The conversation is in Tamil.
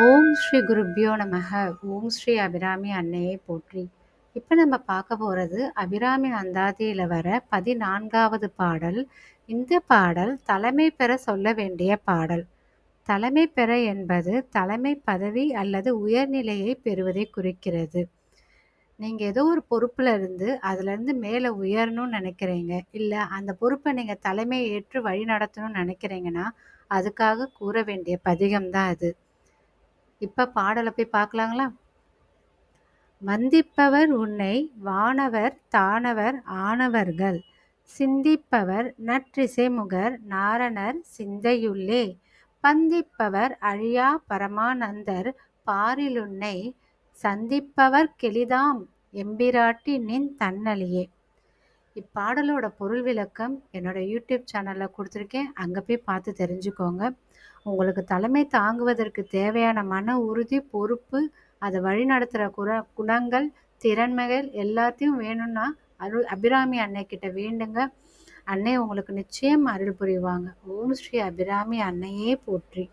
ஓம் ஸ்ரீ குருப்யோ நமக. ஓம் ஸ்ரீ அபிராமி அன்னையை போற்றி. இப்போ நம்ம பார்க்க போகிறது அபிராமி அந்தாதியில் வர பதினான்காவது பாடல். இந்த பாடல் தலைமை பெற சொல்ல வேண்டிய பாடல். தலைமை பெற என்பது தலைமை பதவி அல்லது உயர்நிலையை பெறுவதை குறிக்கிறது. நீங்கள் ஏதோ ஒரு பொறுப்பில் இருந்து அதுலேருந்து மேலே உயரணும்னு நினைக்கிறீங்க. இல்லை அந்த பொறுப்பை நீங்கள் தலைமையை ஏற்று வழி நடத்தணும்னு நினைக்கிறீங்கன்னா அதுக்காக கூற வேண்டிய பதிகம் தான் அது. இப்போ பாடலை போய் பார்க்கலாங்களா? வந்திப்பவர் உன்னை வானவர் தானவர் ஆனவர்கள் சிந்திப்பவர் நற்றிசைமுகர் நாரணர் சிந்தையுள்ளே பந்திப்பவர் அழியா பரமானந்தர் பாரிலுன்னை சந்திப்பவர் கெளிதாம் எம்பிராட்டி நின் தன்னலியே. இப்பாடலோட பொருள் விளக்கம் என்னோட யூடியூப் சேனலில் கொடுத்துருக்கேன். அங்கே போய் பார்த்து தெரிஞ்சுக்கோங்க. உங்களுக்கு தலைமை தாங்குவதற்கு தேவையான மன உறுதி பொறுப்பு அதை வழிநடத்துகிற குர குணங்கள் திறன்மைகள் எல்லாத்தையும் வேணும்னா அருள் அபிராமி அன்னைக்கிட்ட வேண்டுங்க. அன்னை உங்களுக்கு நிச்சயம் அருள் புரிவாங்க. ஓம் ஸ்ரீ அபிராமி அன்னையே போற்றி.